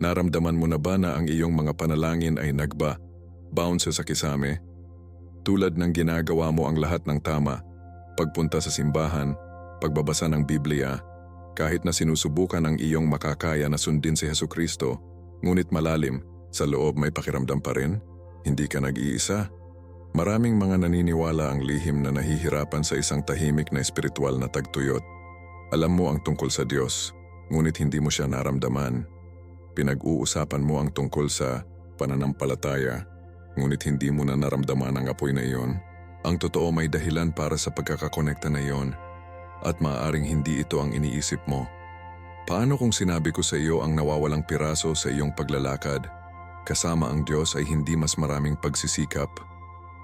Naramdaman mo na ba na ang iyong mga panalangin ay nagba, bounce sa kisame? Tulad ng ginagawa mo ang lahat ng tama, pagpunta sa simbahan, pagbabasa ng Biblia, kahit na sinusubukan ang iyong makakaya na sundin si Heso Kristo, ngunit malalim, sa loob may pakiramdam pa rin, hindi ka nag-iisa. Maraming mga naniniwala ang lihim na nahihirapan sa isang tahimik na espiritual na tagtuyot. Alam mo ang tungkol sa Diyos, ngunit hindi mo siya naramdaman. Pinag-uusapan mo ang tungkol sa pananampalataya, ngunit hindi mo na naramdaman ang apoy na iyon. Ang totoo may dahilan para sa pagkakakonekta na iyon, at maaaring hindi ito ang iniisip mo. Paano kung sinabi ko sa iyo ang nawawalang piraso sa iyong paglalakad? Kasama ang Diyos ay hindi mas maraming pagsisikap,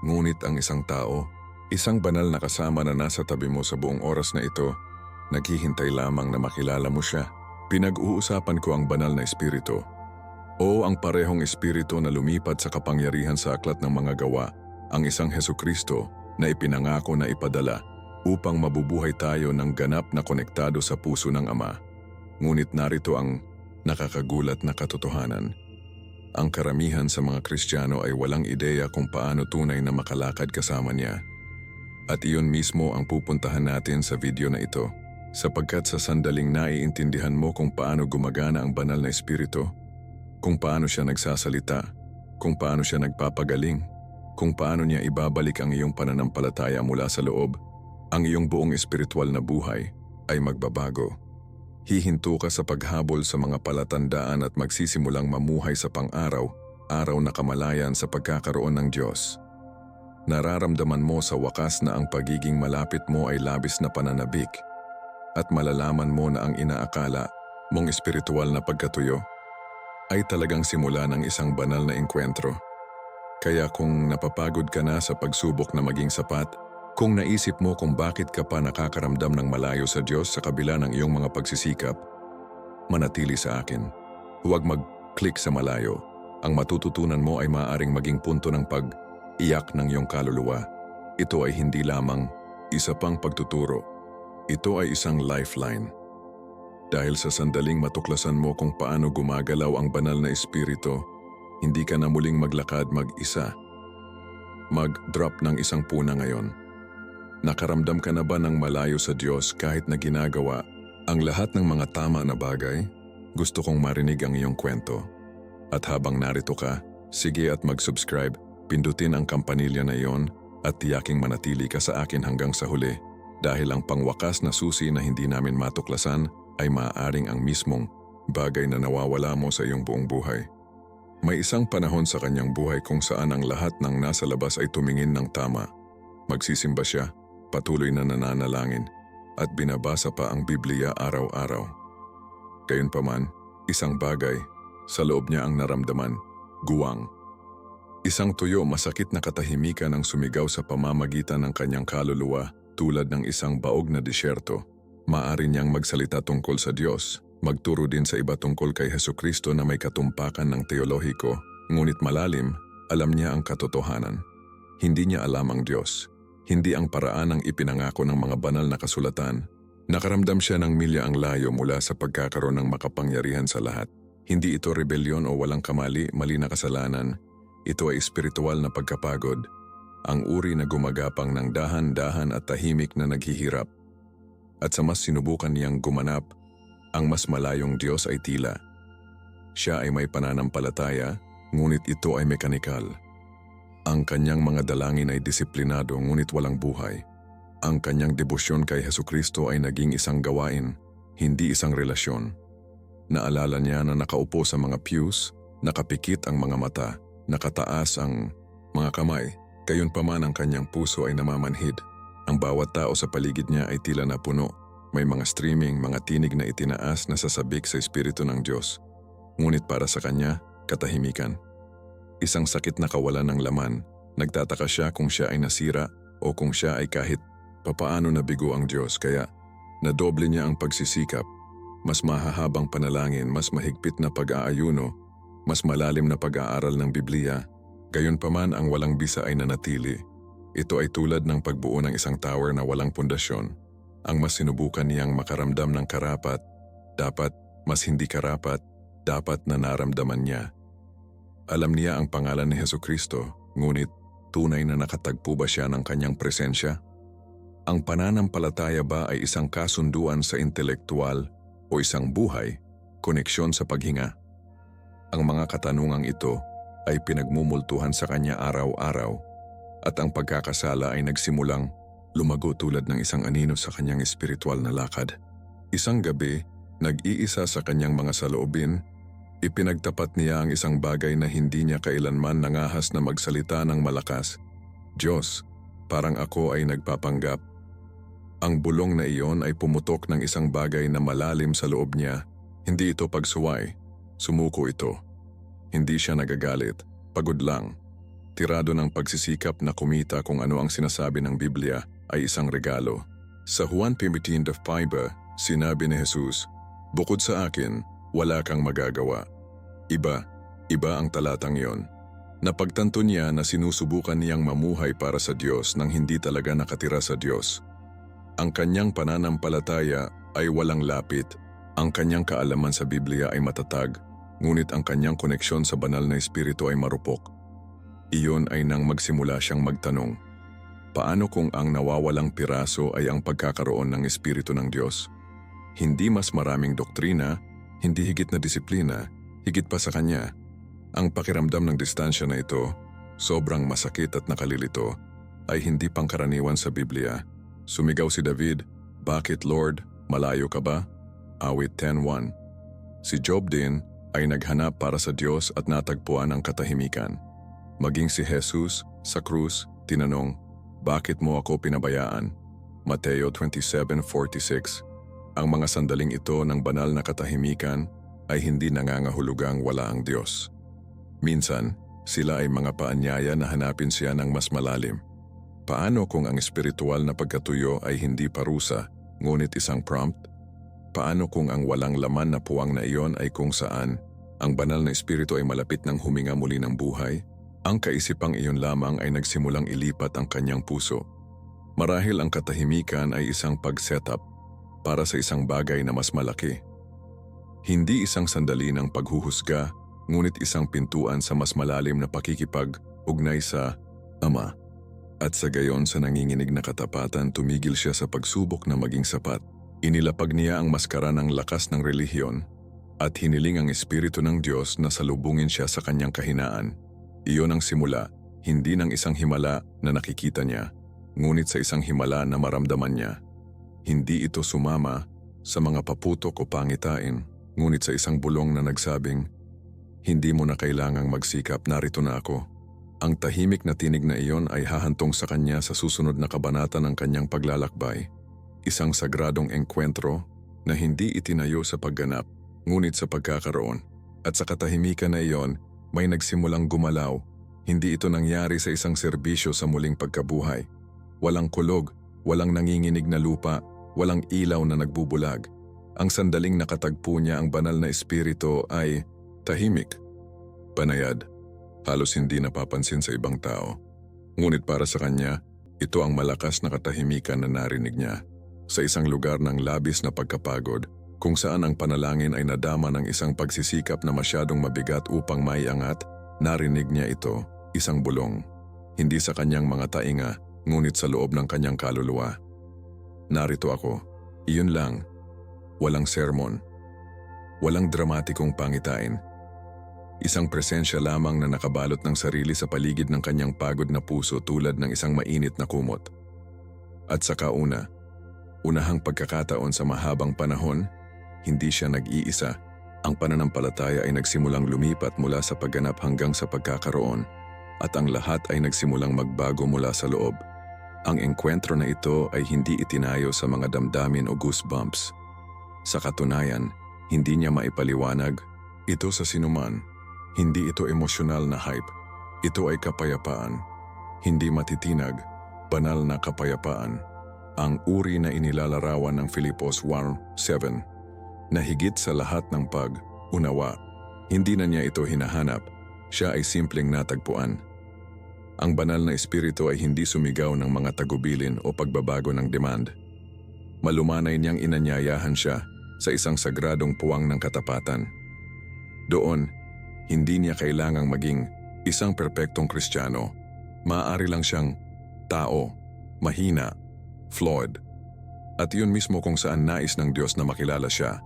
ngunit ang isang tao, isang banal na kasama na nasa tabi mo sa buong oras na ito, naghihintay lamang na makilala mo siya. Pinag-uusapan ko ang banal na espiritu. O ang parehong espiritu na lumipat sa kapangyarihan sa aklat ng mga gawa, ang isang Heso Kristo na ipinangako na ipadala upang mabubuhay tayo ng ganap na konektado sa puso ng Ama. Ngunit narito ang nakakagulat na katotohanan. Ang karamihan sa mga Kristiyano ay walang ideya kung paano tunay na makalakad kasama niya. At iyon mismo ang pupuntahan natin sa video na ito, sapagkat sa sandaling naiintindihan mo kung paano gumagana ang banal na espiritu, kung paano siya nagsasalita, kung paano siya nagpapagaling, kung paano niya ibabalik ang iyong pananampalataya mula sa loob, ang iyong buong espiritual na buhay ay magbabago. Hihinto ka sa paghabol sa mga palatandaan at magsisimulang mamuhay sa pang-araw, araw na kamalayan sa pagkakaroon ng Diyos. Nararamdaman mo sa wakas na ang pagiging malapit mo ay labis na pananabik at malalaman mo na ang inaakala mong espiritual na pagkatuyo ay talagang simula ng isang banal na engkwentro. Kaya kung napapagod ka na sa pagsubok na maging sapat, kung naisip mo kung bakit ka pa nakakaramdam ng malayo sa Diyos sa kabila ng iyong mga pagsisikap, manatili sa akin. Huwag mag-click sa malayo. Ang matututunan mo ay maaaring maging punto ng pag-iyak ng iyong kaluluwa. Ito ay hindi lamang isa pang pagtuturo. Ito ay isang lifeline. Dahil sa sandaling matuklasan mo kung paano gumagalaw ang banal na espiritu, hindi ka na muling maglakad mag-isa. Mag-drop ng isang puna ngayon. Nakaramdam ka na ba ng malayo sa Diyos kahit na ginagawa ang lahat ng mga tama na bagay? Gusto kong marinig ang iyong kwento. At habang narito ka, sige at mag-subscribe, pindutin ang kampanilya na iyon at tiyaking manatili ka sa akin hanggang sa huli dahil ang pangwakas na susi na hindi namin matuklasan ay maaaring ang mismong bagay na nawawala mo sa iyong buong buhay. May isang panahon sa kanyang buhay kung saan ang lahat ng nasa labas ay tumingin ng tama. Magsisimba siya, patuloy na nananalangin, at binabasa pa ang Biblia araw-araw. Gayunpaman, isang bagay, sa loob niya ang naramdaman, guwang. Isang tuyo masakit na katahimikan ang sumigaw sa pamamagitan ng kanyang kaluluwa tulad ng isang baog na disyerto. Maari niyang magsalita tungkol sa Diyos, magturo din sa iba tungkol kay Heso Kristo na may katumpakan ng teolohiko, ngunit malalim, alam niya ang katotohanan. Hindi niya alam ang Diyos. Hindi ang paraan ng ipinangako ng mga banal na kasulatan. Nakaramdam siya ng milya ang layo mula sa pagkakaroon ng makapangyarihan sa lahat. Hindi ito rebelyon o walang kamali, mali na kasalanan. Ito ay espiritual na pagkapagod. Ang uri na gumagapang ng dahan-dahan at tahimik na naghihirap. At sa mas sinubukan niyang gumanap, ang mas malayong Diyos ay tila. Siya ay may pananampalataya, ngunit ito ay mekanikal. Ang kanyang mga dalangin ay disiplinado ngunit walang buhay. Ang kanyang debosyon kay Heso Kristo ay naging isang gawain, hindi isang relasyon. Naalala niya na nakaupo sa mga pews, nakapikit ang mga mata, nakataas ang mga kamay, gayon pa man ang kanyang puso ay namamanhid. Ang bawat tao sa paligid niya ay tila na puno. May mga streaming, mga tinig na itinaas na sasabik sa Espiritu ng Diyos. Ngunit para sa kanya, katahimikan. Isang sakit na kawalan ng laman, nagtataka siya kung siya ay nasira o kung siya ay kahit papaano nabigo ang Diyos kaya nadoble niya ang pagsisikap, mas mahahabang panalangin, mas mahigpit na pag-aayuno, mas malalim na pag-aaral ng Biblia, gayon pa man ang walang bisa ay nanatili. Ito ay tulad ng pagbuo ng isang tower na walang pundasyon. Ang mas sinubukan niyang makaramdam ng karapat, dapat mas hindi karapat, dapat na naramdaman niya. Alam niya ang pangalan ni Heso Kristo, ngunit tunay na nakatagpo ba siya ng kanyang presensya? Ang pananampalataya ba ay isang kasunduan sa intelektual o isang buhay, koneksyon sa paghinga? Ang mga katanungang ito ay pinagmumultuhan sa kanya araw-araw at ang pagkakasala ay nagsimulang lumago tulad ng isang anino sa kanyang espiritual na lakad. Isang gabi, nag-iisa sa kanyang mga saloobin, ipinagtapat niya ang isang bagay na hindi niya kailanman nangahas na magsalita ng malakas. Diyos, parang ako ay nagpapanggap. Ang bulong na iyon ay pumutok ng isang bagay na malalim sa loob niya. Hindi ito pagsuway, sumuko ito. Hindi siya nagagalit, pagod lang. Tirado ng pagsisikap na kumita kung ano ang sinasabi ng Biblia ay isang regalo. Sa Juan 15 of Fiber, sinabi ni Jesus, Bukod sa akin, wala kang magagawa. Iba, iba ang talatang yon. Napagtanto niya na sinusubukan niyang mamuhay para sa Diyos nang hindi talaga nakatira sa Diyos. Ang kanyang pananampalataya ay walang lapit, ang kanyang kaalaman sa Biblia ay matatag, ngunit ang kanyang koneksyon sa banal na espiritu ay marupok. Iyon ay nang magsimula siyang magtanong, paano kung ang nawawalang piraso ay ang pagkakaroon ng espiritu ng Diyos? Hindi mas maraming doktrina, hindi higit na disiplina, higit pa sa kanya. Ang pakiramdam ng distansya na ito, sobrang masakit at nakalilito, ay hindi pangkaraniwan sa Biblia. Sumigaw si David, Bakit Lord, malayo ka ba? Awit 10.1 Si Job din ay naghanap para sa Diyos at natagpuan ang katahimikan. Maging si Jesus sa krus, tinanong, Bakit mo ako pinabayaan? Mateo 27.46 Ang mga sandaling ito ng banal na katahimikan ay hindi nangangahulugang wala ang Diyos. Minsan, sila ay mga paanyaya na hanapin siya ng mas malalim. Paano kung ang espiritual na pagkatuyo ay hindi parusa, ngunit isang prompt? Paano kung ang walang laman na puwang na iyon ay kung saan ang banal na espiritu ay malapit ng huminga muli ng buhay? Ang kaisipang iyon lamang ay nagsimulang ilipat ang kanyang puso. Marahil ang katahimikan ay isang pag-setup para sa isang bagay na mas malaki. Hindi isang sandali ng paghuhusga, ngunit isang pintuan sa mas malalim na pakikipag-ugnay sa Ama. At sa gayon sa nanginginig na katapatan tumigil siya sa pagsubok na maging sapat. Inilapag niya ang maskara ng lakas ng relihiyon at hiniling ang Espiritu ng Diyos na salubungin siya sa kanyang kahinaan. Iyon ang simula, hindi ng isang himala na nakikita niya, ngunit sa isang himala na maramdaman niya. Hindi ito sumama sa mga paputok o pangitain, ngunit sa isang bulong na nagsabing, Hindi mo na kailangang magsikap, narito na ako. Ang tahimik na tinig na iyon ay hahantong sa kanya sa susunod na kabanata ng kanyang paglalakbay. Isang sagradong engkwentro na hindi itinayo sa pagganap, ngunit sa pagkakaroon. At sa katahimikan na iyon, may nagsimulang gumalaw. Hindi ito nangyari sa isang serbisyo sa muling pagkabuhay. Walang kulog, walang nanginginig na lupa, walang ilaw na nagbubulag. Ang sandaling nakatagpo niya ang banal na espiritu ay tahimik, panayad, halos hindi napapansin sa ibang tao. Ngunit para sa kanya, ito ang malakas na katahimikan na narinig niya sa isang lugar ng labis na pagkapagod kung saan ang panalangin ay nadama ng isang pagsisikap na masyadong mabigat upang maiangat, narinig niya ito, isang bulong. Hindi sa kanyang mga tainga, ngunit sa loob ng kanyang kaluluwa. Narito ako, iyon lang, walang sermon, walang dramatikong pangitain, Isang presensya lamang na nakabalot ng sarili sa paligid ng kanyang pagod na puso tulad ng isang mainit na kumot. At sa kauna, unahang pagkakataon sa mahabang panahon, hindi siya nag-iisa. Ang pananampalataya ay nagsimulang lumipat mula sa pagganap hanggang sa pagkakaroon at ang lahat ay nagsimulang magbago mula sa loob. Ang engkwentro na ito ay hindi itinayo sa mga damdamin o goosebumps. Sa katunayan, hindi niya maipaliwanag ito sa sinuman hindi ito emosyonal na hype. Ito ay kapayapaan. Hindi matitinag, banal na kapayapaan. Ang uri na inilalarawan ng Filipos 1.7 na higit sa lahat ng pag-unawa. Hindi na niya ito hinahanap. Siya ay simpleng natagpuan. Ang banal na espiritu ay hindi sumigaw ng mga tagubilin o pagbabago ng demand. Malumanay niyang inanyayahan siya sa isang sagradong puwang ng katapatan. Doon, hindi niya kailangang maging isang perpektong kristyano. Maaari lang siyang tao, mahina, flawed. At yun mismo kung saan nais ng Diyos na makilala siya,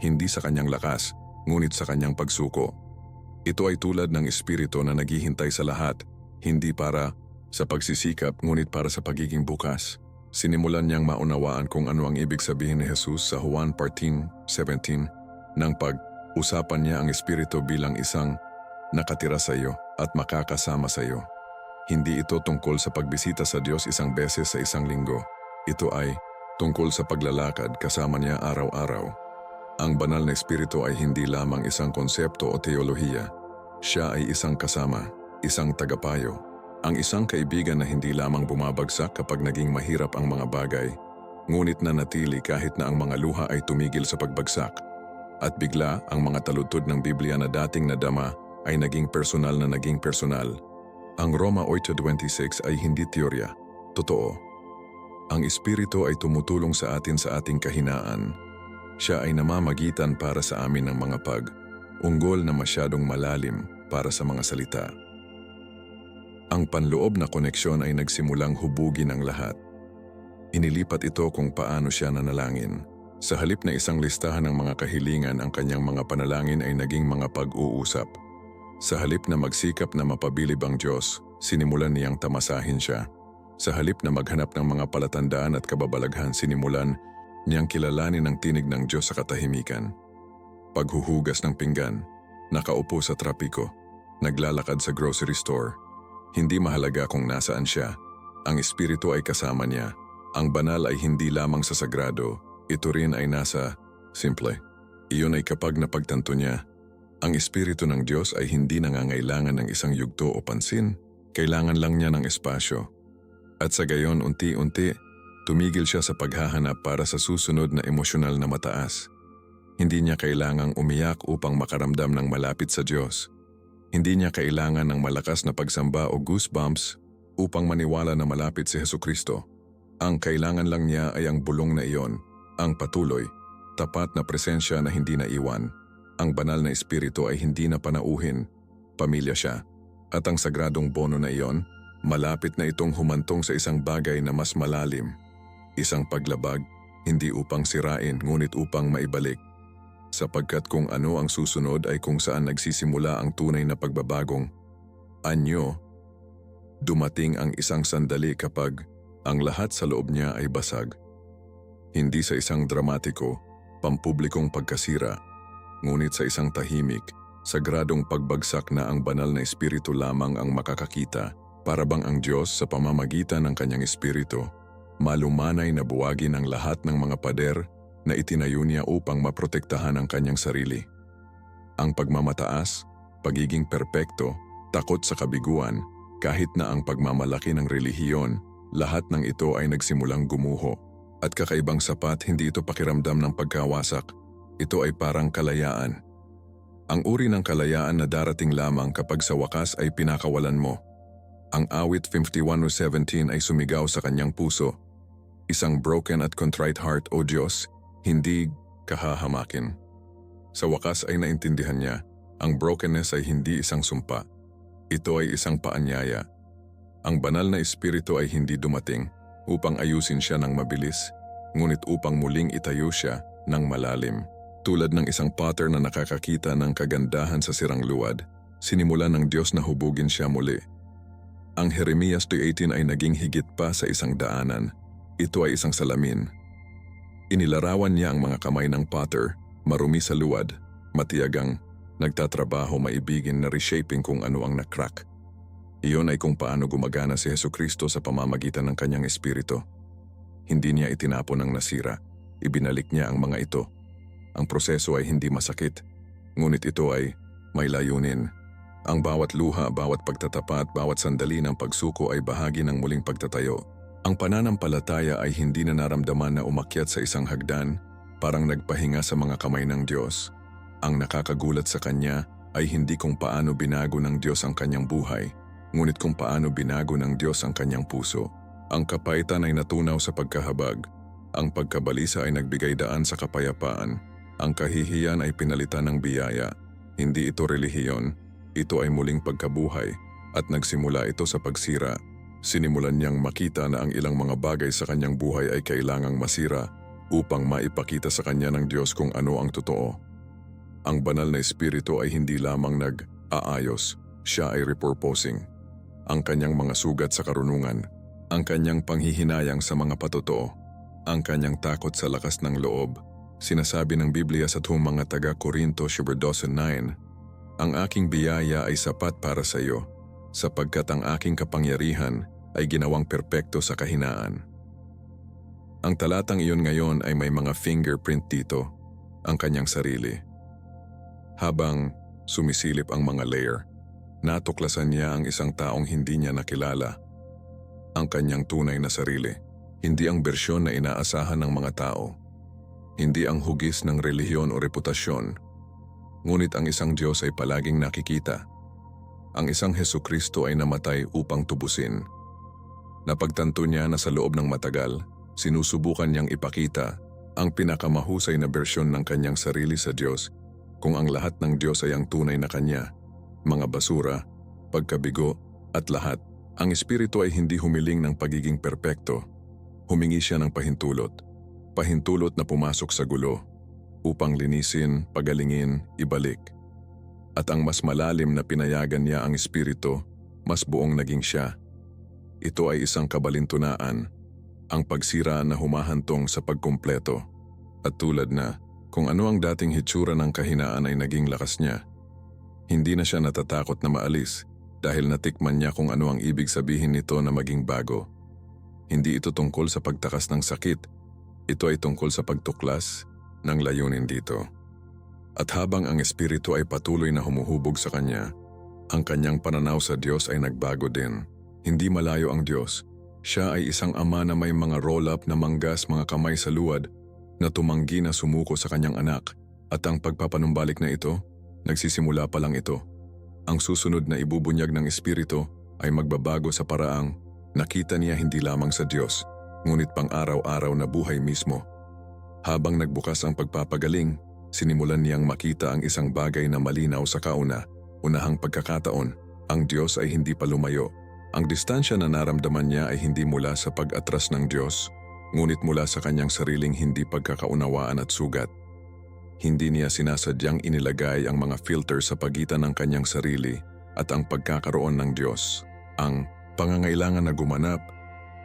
hindi sa kanyang lakas, ngunit sa kanyang pagsuko. Ito ay tulad ng espiritu na naghihintay sa lahat, hindi para sa pagsisikap ngunit para sa pagiging bukas. Sinimulan niyang maunawaan kung ano ang ibig sabihin ni Jesus sa Juan 14:17 nang pag-usapan niya ang espiritu bilang isang nakatira sa iyo at makakasama sa iyo. Hindi ito tungkol sa pagbisita sa Diyos isang beses sa isang linggo. Ito ay tungkol sa paglalakad kasama niya araw-araw. Ang banal na espiritu ay hindi lamang isang konsepto o teolohiya. Siya ay isang kasama, isang tagapayo, ang isang kaibigan na hindi lamang bumabagsak kapag naging mahirap ang mga bagay, ngunit na natili kahit na ang mga luha ay tumigil sa pagbagsak. At bigla ang mga taludtod ng Biblia na dating nadama ay naging personal na naging personal. Ang Roma 8.26 ay hindi teorya, totoo. Ang Espiritu ay tumutulong sa atin sa ating kahinaan. Siya ay namamagitan para sa amin ng mga pag, unggol na masyadong malalim para sa mga salita. Ang panloob na koneksyon ay nagsimulang hubugin ang lahat. Inilipat ito kung paano siya nanalangin. Sa halip na isang listahan ng mga kahilingan, ang kanyang mga panalangin ay naging mga pag-uusap. Sa halip na magsikap na mapabilib ang Diyos, sinimulan niyang tamasahin siya. Sa halip na maghanap ng mga palatandaan at kababalaghan, sinimulan niyang kilalanin ang tinig ng Diyos sa katahimikan. Paghuhugas ng pinggan, nakaupo sa trapiko, naglalakad sa grocery store, hindi mahalaga kung nasaan siya. Ang espiritu ay kasama niya. Ang banal ay hindi lamang sa sagrado, ito rin ay nasa simple. Iyon ay kapag napagtanto niya. Ang espiritu ng Diyos ay hindi nangangailangan ng isang yugto o pansin, kailangan lang niya ng espasyo. At sa gayon unti-unti, tumigil siya sa paghahanap para sa susunod na emosyonal na mataas. Hindi niya kailangang umiyak upang makaramdam ng malapit sa Diyos. Hindi niya kailangan ng malakas na pagsamba o goosebumps upang maniwala na malapit si Heso Kristo. Ang kailangan lang niya ay ang bulong na iyon, ang patuloy, tapat na presensya na hindi naiwan. Ang banal na espiritu ay hindi na panauhin, pamilya siya. At ang sagradong bono na iyon, malapit na itong humantong sa isang bagay na mas malalim. Isang paglabag, hindi upang sirain ngunit upang maibalik sapagkat kung ano ang susunod ay kung saan nagsisimula ang tunay na pagbabagong anyo, dumating ang isang sandali kapag ang lahat sa loob niya ay basag. Hindi sa isang dramatiko, pampublikong pagkasira, ngunit sa isang tahimik, sagradong pagbagsak na ang banal na espiritu lamang ang makakakita para bang ang Diyos sa pamamagitan ng kanyang espiritu, malumanay na buwagin ang lahat ng mga pader na itinayo niya upang maprotektahan ang kanyang sarili. Ang pagmamataas, pagiging perpekto, takot sa kabiguan, kahit na ang pagmamalaki ng relihiyon, lahat ng ito ay nagsimulang gumuho. At kakaibang sapat, hindi ito pakiramdam ng pagkawasak. Ito ay parang kalayaan. Ang uri ng kalayaan na darating lamang kapag sa wakas ay pinakawalan mo. Ang awit 51.17 ay sumigaw sa kanyang puso. Isang broken at contrite heart, O Diyos, hindi kahahamakin. Sa wakas ay naintindihan niya, ang brokenness ay hindi isang sumpa. Ito ay isang paanyaya. Ang banal na espiritu ay hindi dumating upang ayusin siya ng mabilis, ngunit upang muling itayo siya ng malalim. Tulad ng isang potter na nakakakita ng kagandahan sa sirang luwad, sinimulan ng Diyos na hubugin siya muli. Ang Jeremias 2.18 ay naging higit pa sa isang daanan. Ito ay isang salamin Inilarawan niya ang mga kamay ng potter, marumi sa luwad, matiyagang, nagtatrabaho maibigin na reshaping kung ano ang nakrak. Iyon ay kung paano gumagana si Heso Kristo sa pamamagitan ng kanyang espiritu. Hindi niya itinapon ang nasira, ibinalik niya ang mga ito. Ang proseso ay hindi masakit, ngunit ito ay may layunin. Ang bawat luha, bawat pagtatapat, bawat sandali ng pagsuko ay bahagi ng muling pagtatayo ang pananampalataya ay hindi na naramdaman na umakyat sa isang hagdan, parang nagpahinga sa mga kamay ng Diyos. Ang nakakagulat sa kanya ay hindi kung paano binago ng Diyos ang kanyang buhay, ngunit kung paano binago ng Diyos ang kanyang puso. Ang kapaitan ay natunaw sa pagkahabag. Ang pagkabalisa ay nagbigay daan sa kapayapaan. Ang kahihiyan ay pinalitan ng biyaya. Hindi ito relihiyon, ito ay muling pagkabuhay at nagsimula ito sa pagsira. Sinimulan niyang makita na ang ilang mga bagay sa kanyang buhay ay kailangang masira upang maipakita sa kanya ng Diyos kung ano ang totoo. Ang banal na espiritu ay hindi lamang nag-aayos, siya ay repurposing. Ang kanyang mga sugat sa karunungan, ang kanyang panghihinayang sa mga patotoo, ang kanyang takot sa lakas ng loob. Sinasabi ng Biblia sa tuhong mga taga Corinto 12.9, Ang aking biyaya ay sapat para sa iyo, sapagkat ang aking kapangyarihan ay ginawang perpekto sa kahinaan. Ang talatang iyon ngayon ay may mga fingerprint dito, ang kanyang sarili. Habang sumisilip ang mga layer, natuklasan niya ang isang taong hindi niya nakilala. Ang kanyang tunay na sarili, hindi ang bersyon na inaasahan ng mga tao. Hindi ang hugis ng relihiyon o reputasyon. Ngunit ang isang Diyos ay palaging nakikita. Ang isang Heso Kristo ay namatay upang tubusin. Napagtanto niya na sa loob ng matagal, sinusubukan niyang ipakita ang pinakamahusay na bersyon ng kanyang sarili sa Diyos kung ang lahat ng Diyos ay ang tunay na Kanya, mga basura, pagkabigo at lahat, ang Espiritu ay hindi humiling ng pagiging perpekto. Humingi siya ng pahintulot. Pahintulot na pumasok sa gulo, upang linisin, pagalingin, ibalik. At ang mas malalim na pinayagan niya ang Espiritu, mas buong naging siya. Ito ay isang kabalintunaan, ang pagsira na humahantong sa pagkumpleto. At tulad na, kung ano ang dating hitsura ng kahinaan ay naging lakas niya. Hindi na siya natatakot na maalis dahil natikman niya kung ano ang ibig sabihin nito na maging bago. Hindi ito tungkol sa pagtakas ng sakit, ito ay tungkol sa pagtuklas ng layunin dito. At habang ang espiritu ay patuloy na humuhubog sa kanya, ang kanyang pananaw sa Diyos ay nagbago din. Hindi malayo ang Diyos. Siya ay isang ama na may mga roll-up na manggas mga kamay sa luwad na tumanggi na sumuko sa kanyang anak at ang pagpapanumbalik na ito, nagsisimula pa lang ito. Ang susunod na ibubunyag ng Espiritu ay magbabago sa paraang nakita niya hindi lamang sa Diyos, ngunit pang araw-araw na buhay mismo. Habang nagbukas ang pagpapagaling, sinimulan niyang makita ang isang bagay na malinaw sa kauna, unahang pagkakataon, ang Diyos ay hindi pa lumayo. Ang distansya na naramdaman niya ay hindi mula sa pag-atras ng Diyos, ngunit mula sa kanyang sariling hindi pagkakaunawaan at sugat. Hindi niya sinasadyang inilagay ang mga filter sa pagitan ng kanyang sarili at ang pagkakaroon ng Diyos, ang pangangailangan na gumanap,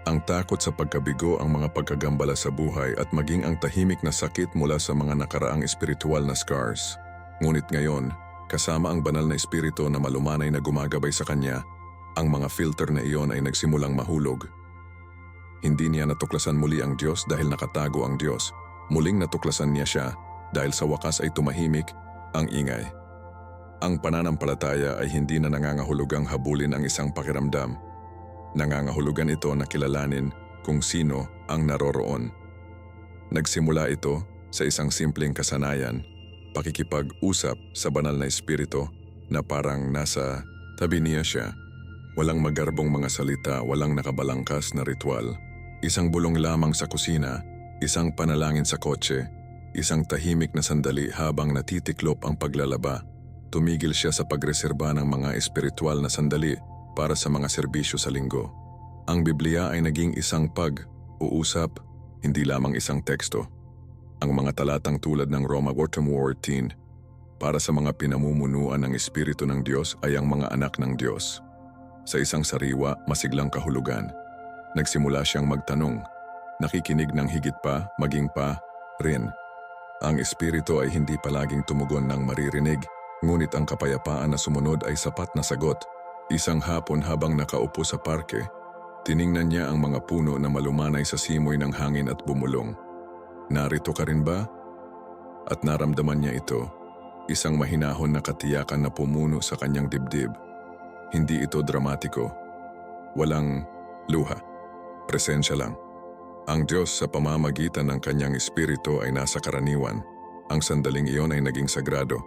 ang takot sa pagkabigo ang mga pagkagambala sa buhay at maging ang tahimik na sakit mula sa mga nakaraang espiritual na scars. Ngunit ngayon, kasama ang banal na espiritu na malumanay na gumagabay sa kanya, ang mga filter na iyon ay nagsimulang mahulog hindi niya natuklasan muli ang Diyos dahil nakatago ang Diyos. Muling natuklasan niya siya dahil sa wakas ay tumahimik ang ingay. Ang pananampalataya ay hindi na nangangahulugang habulin ang isang pakiramdam. Nangangahulugan ito na kilalanin kung sino ang naroroon. Nagsimula ito sa isang simpleng kasanayan, pakikipag-usap sa banal na espiritu na parang nasa tabi niya siya. Walang magarbong mga salita, walang nakabalangkas na ritual. Isang bulong lamang sa kusina, isang panalangin sa kotse, isang tahimik na sandali habang natitiklop ang paglalaba. Tumigil siya sa pagreserba ng mga espiritual na sandali para sa mga serbisyo sa linggo. Ang Biblia ay naging isang pag-uusap, hindi lamang isang teksto. Ang mga talatang tulad ng Roma 14 para sa mga pinamumunuan ng Espiritu ng Diyos ay ang mga anak ng Diyos. Sa isang sariwa, masiglang kahulugan, Nagsimula siyang magtanong, nakikinig ng higit pa, maging pa, rin. Ang espiritu ay hindi palaging tumugon ng maririnig, ngunit ang kapayapaan na sumunod ay sapat na sagot. Isang hapon habang nakaupo sa parke, tiningnan niya ang mga puno na malumanay sa simoy ng hangin at bumulong. Narito ka rin ba? At naramdaman niya ito, isang mahinahon na katiyakan na pumuno sa kanyang dibdib. Hindi ito dramatiko. Walang luha. Presensya lang. Ang Diyos sa pamamagitan ng kanyang espiritu ay nasa karaniwan. Ang sandaling iyon ay naging sagrado.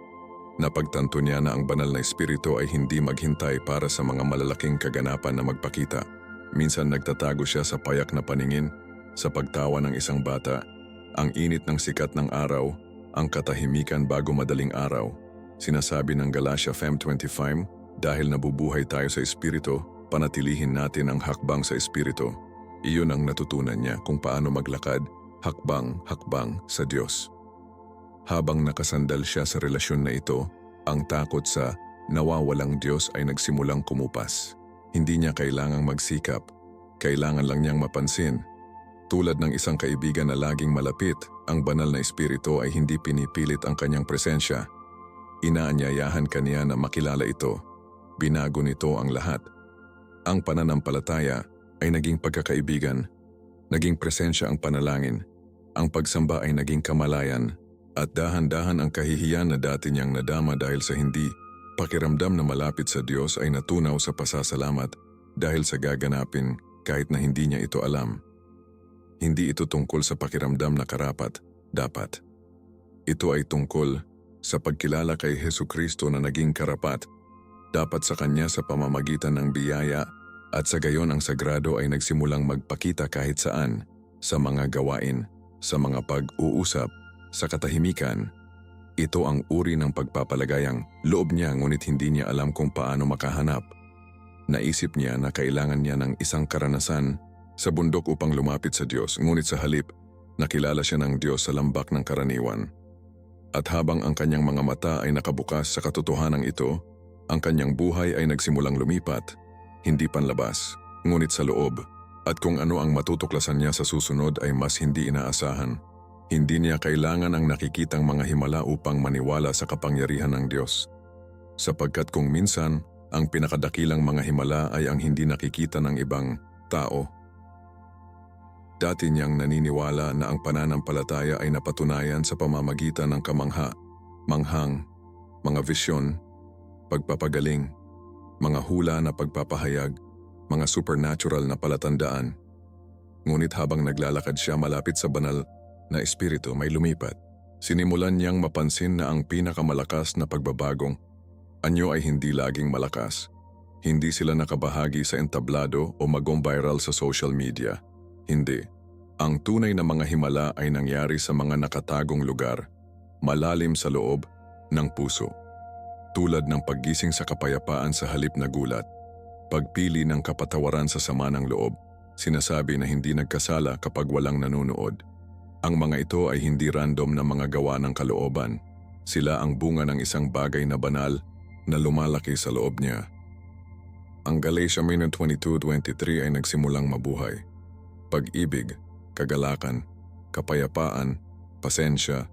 Napagtanto niya na ang banal na espiritu ay hindi maghintay para sa mga malalaking kaganapan na magpakita. Minsan nagtatago siya sa payak na paningin, sa pagtawa ng isang bata, ang init ng sikat ng araw, ang katahimikan bago madaling araw. Sinasabi ng Galatia 5.25, dahil nabubuhay tayo sa Espiritu, panatilihin natin ang hakbang sa Espiritu. Iyon ang natutunan niya kung paano maglakad, hakbang-hakbang sa Diyos. Habang nakasandal siya sa relasyon na ito, ang takot sa nawawalang Diyos ay nagsimulang kumupas. Hindi niya kailangang magsikap, kailangan lang niyang mapansin. Tulad ng isang kaibigan na laging malapit, ang banal na espiritu ay hindi pinipilit ang kanyang presensya. Inaanyayahan kaniya na makilala ito. Binago nito ang lahat. Ang pananampalataya ay naging pagkakaibigan. Naging presensya ang panalangin. Ang pagsamba ay naging kamalayan. At dahan-dahan ang kahihiyan na dati niyang nadama dahil sa hindi pakiramdam na malapit sa Diyos ay natunaw sa pasasalamat dahil sa gaganapin kahit na hindi niya ito alam. Hindi ito tungkol sa pakiramdam na karapat, dapat. Ito ay tungkol sa pagkilala kay Heso Kristo na naging karapat, dapat sa Kanya sa pamamagitan ng biyaya at sa gayon ang sagrado ay nagsimulang magpakita kahit saan, sa mga gawain, sa mga pag-uusap, sa katahimikan. Ito ang uri ng pagpapalagayang loob niya ngunit hindi niya alam kung paano makahanap. Naisip niya na kailangan niya ng isang karanasan sa bundok upang lumapit sa Diyos ngunit sa halip, nakilala siya ng Diyos sa lambak ng karaniwan. At habang ang kanyang mga mata ay nakabukas sa katotohanan ito, ang kanyang buhay ay nagsimulang lumipat, hindi panlabas, ngunit sa loob, at kung ano ang matutuklasan niya sa susunod ay mas hindi inaasahan. Hindi niya kailangan ang nakikitang mga himala upang maniwala sa kapangyarihan ng Diyos. Sapagkat kung minsan, ang pinakadakilang mga himala ay ang hindi nakikita ng ibang tao. Dati niyang naniniwala na ang pananampalataya ay napatunayan sa pamamagitan ng kamangha, manghang, mga visyon, pagpapagaling, mga hula na pagpapahayag, mga supernatural na palatandaan. Ngunit habang naglalakad siya malapit sa banal na espiritu may lumipat, sinimulan niyang mapansin na ang pinakamalakas na pagbabagong anyo ay hindi laging malakas. Hindi sila nakabahagi sa entablado o magong viral sa social media. Hindi. Ang tunay na mga himala ay nangyari sa mga nakatagong lugar, malalim sa loob ng puso. Tulad ng paggising sa kapayapaan sa halip na gulat, pagpili ng kapatawaran sa sama ng loob, sinasabi na hindi nagkasala kapag walang nanonood. Ang mga ito ay hindi random na mga gawa ng kalooban. Sila ang bunga ng isang bagay na banal na lumalaki sa loob niya. Ang Galatia 22.23 ay nagsimulang mabuhay. Pag-ibig, kagalakan, kapayapaan, pasensya.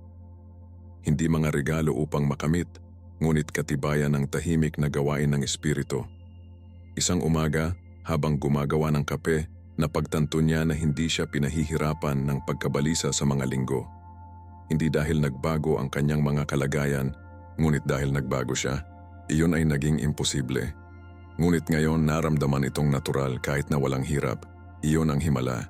Hindi mga regalo upang makamit, ngunit katibayan ng tahimik na gawain ng Espiritu. Isang umaga, habang gumagawa ng kape, napagtanto niya na hindi siya pinahihirapan ng pagkabalisa sa mga linggo. Hindi dahil nagbago ang kanyang mga kalagayan, ngunit dahil nagbago siya, iyon ay naging imposible. Ngunit ngayon naramdaman itong natural kahit na walang hirap, iyon ang himala.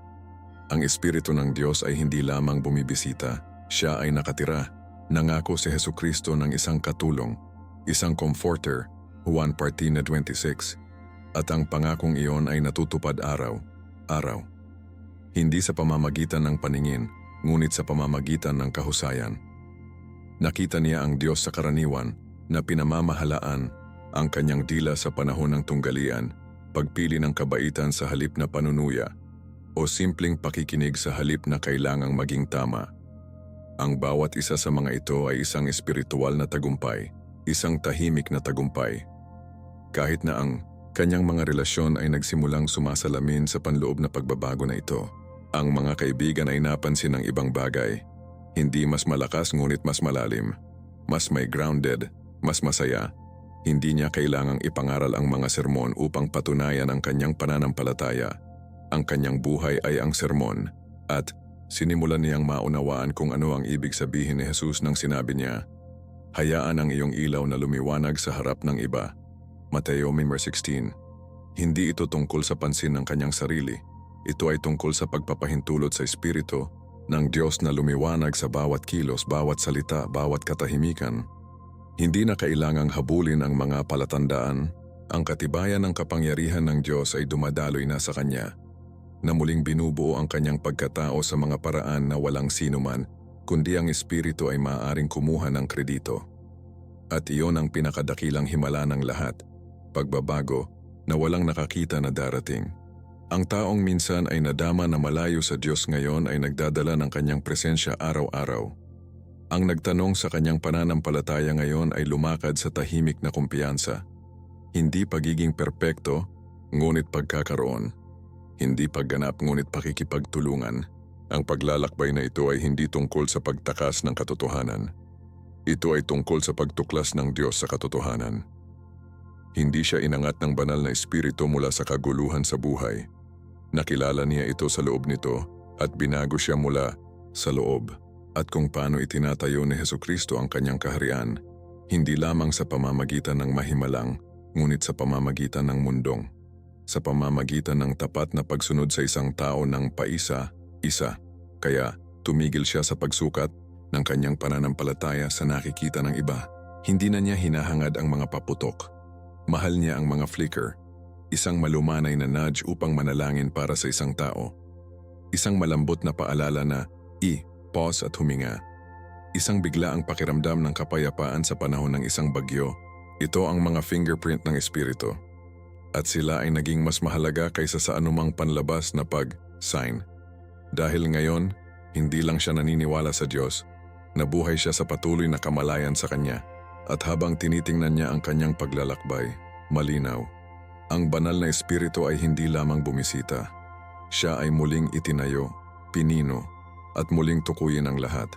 Ang Espiritu ng Diyos ay hindi lamang bumibisita, siya ay nakatira. Nangako si Heso Kristo ng isang katulong, isang comforter, Juan Partina 26, at ang pangakong iyon ay natutupad araw, araw. Hindi sa pamamagitan ng paningin, ngunit sa pamamagitan ng kahusayan. Nakita niya ang Diyos sa karaniwan na pinamamahalaan ang kanyang dila sa panahon ng tunggalian, pagpili ng kabaitan sa halip na panunuya, o simpleng pakikinig sa halip na kailangang maging tama. Ang bawat isa sa mga ito ay isang espiritual na tagumpay, isang tahimik na tagumpay. Kahit na ang kanyang mga relasyon ay nagsimulang sumasalamin sa panloob na pagbabago na ito, ang mga kaibigan ay napansin ng ibang bagay. Hindi mas malakas ngunit mas malalim. Mas may grounded, mas masaya. Hindi niya kailangang ipangaral ang mga sermon upang patunayan ang kanyang pananampalataya. Ang kanyang buhay ay ang sermon at sinimulan niyang maunawaan kung ano ang ibig sabihin ni Jesus nang sinabi niya, Hayaan ang iyong ilaw na lumiwanag sa harap ng iba. Mateo 16 Hindi ito tungkol sa pansin ng kanyang sarili. Ito ay tungkol sa pagpapahintulot sa Espiritu ng Diyos na lumiwanag sa bawat kilos, bawat salita, bawat katahimikan. Hindi na kailangang habulin ang mga palatandaan. Ang katibayan ng kapangyarihan ng Diyos ay dumadaloy na sa Kanya na muling binubuo ang kanyang pagkatao sa mga paraan na walang sinuman kundi ang Espiritu ay maaaring kumuha ng kredito. At iyon ang pinakadakilang himala ng lahat, pagbabago na walang nakakita na darating. Ang taong minsan ay nadama na malayo sa Diyos ngayon ay nagdadala ng kanyang presensya araw-araw. Ang nagtanong sa kanyang pananampalataya ngayon ay lumakad sa tahimik na kumpiyansa. Hindi pagiging perpekto, ngunit pagkakaroon. Hindi pagganap ngunit pakikipagtulungan. Ang paglalakbay na ito ay hindi tungkol sa pagtakas ng katotohanan. Ito ay tungkol sa pagtuklas ng Diyos sa katotohanan. Hindi siya inangat ng banal na espiritu mula sa kaguluhan sa buhay. Nakilala niya ito sa loob nito at binago siya mula sa loob. At kung paano itinatayo ni Heso Kristo ang kanyang kaharian, hindi lamang sa pamamagitan ng mahimalang, ngunit sa pamamagitan ng mundong. Sa pamamagitan ng tapat na pagsunod sa isang tao ng paisa-isa. Kaya tumigil siya sa pagsukat ng kanyang pananampalataya sa nakikita ng iba. Hindi na niya hinahangad ang mga paputok. Mahal niya ang mga flicker. Isang malumanay na nudge upang manalangin para sa isang tao. Isang malambot na paalala na i, pause at huminga. Isang bigla ang pakiramdam ng kapayapaan sa panahon ng isang bagyo. Ito ang mga fingerprint ng espiritu. At sila ay naging mas mahalaga kaysa sa anumang panlabas na pag-sign. Dahil ngayon, hindi lang siya naniniwala sa Diyos, nabuhay siya sa patuloy na kamalayan sa Kanya. At habang tinitingnan niya ang kanyang paglalakbay, malinaw, ang banal na espiritu ay hindi lamang bumisita. Siya ay muling itinayo, pinino, at muling tukuyin ang lahat.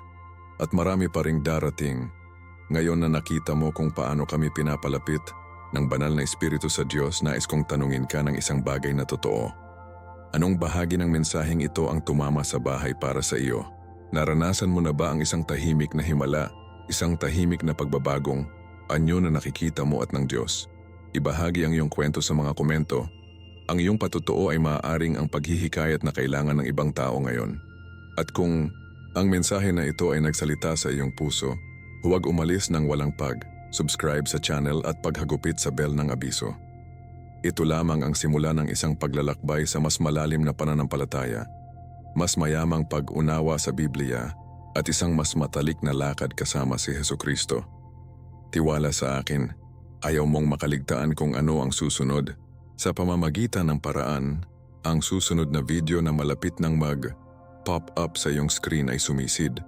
At marami pa ring darating. Ngayon na nakita mo kung paano kami pinapalapit ng banal na espiritu sa Diyos, nais kong tanungin ka ng isang bagay na totoo. Anong bahagi ng mensaheng ito ang tumama sa bahay para sa iyo? Naranasan mo na ba ang isang tahimik na himala, isang tahimik na pagbabagong, anyo na nakikita mo at ng Diyos? Ibahagi ang iyong kwento sa mga komento. Ang iyong patotoo ay maaaring ang paghihikayat na kailangan ng ibang tao ngayon. At kung ang mensahe na ito ay nagsalita sa iyong puso, huwag umalis ng walang pag, subscribe sa channel at paghagupit sa bell ng abiso. Ito lamang ang simula ng isang paglalakbay sa mas malalim na pananampalataya, mas mayamang pag-unawa sa Biblia at isang mas matalik na lakad kasama si Heso Kristo. Tiwala sa akin, ayaw mong makaligtaan kung ano ang susunod. Sa pamamagitan ng paraan, ang susunod na video na malapit ng mag-pop up sa iyong screen ay sumisid.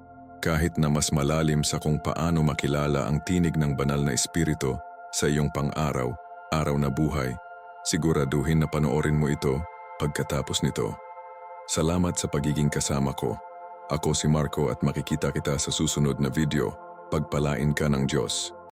Kahit na mas malalim sa kung paano makilala ang tinig ng banal na espiritu sa iyong pang-araw, araw na buhay, siguraduhin na panoorin mo ito pagkatapos nito. Salamat sa pagiging kasama ko. Ako si Marco at makikita kita sa susunod na video. Pagpalain ka ng Diyos.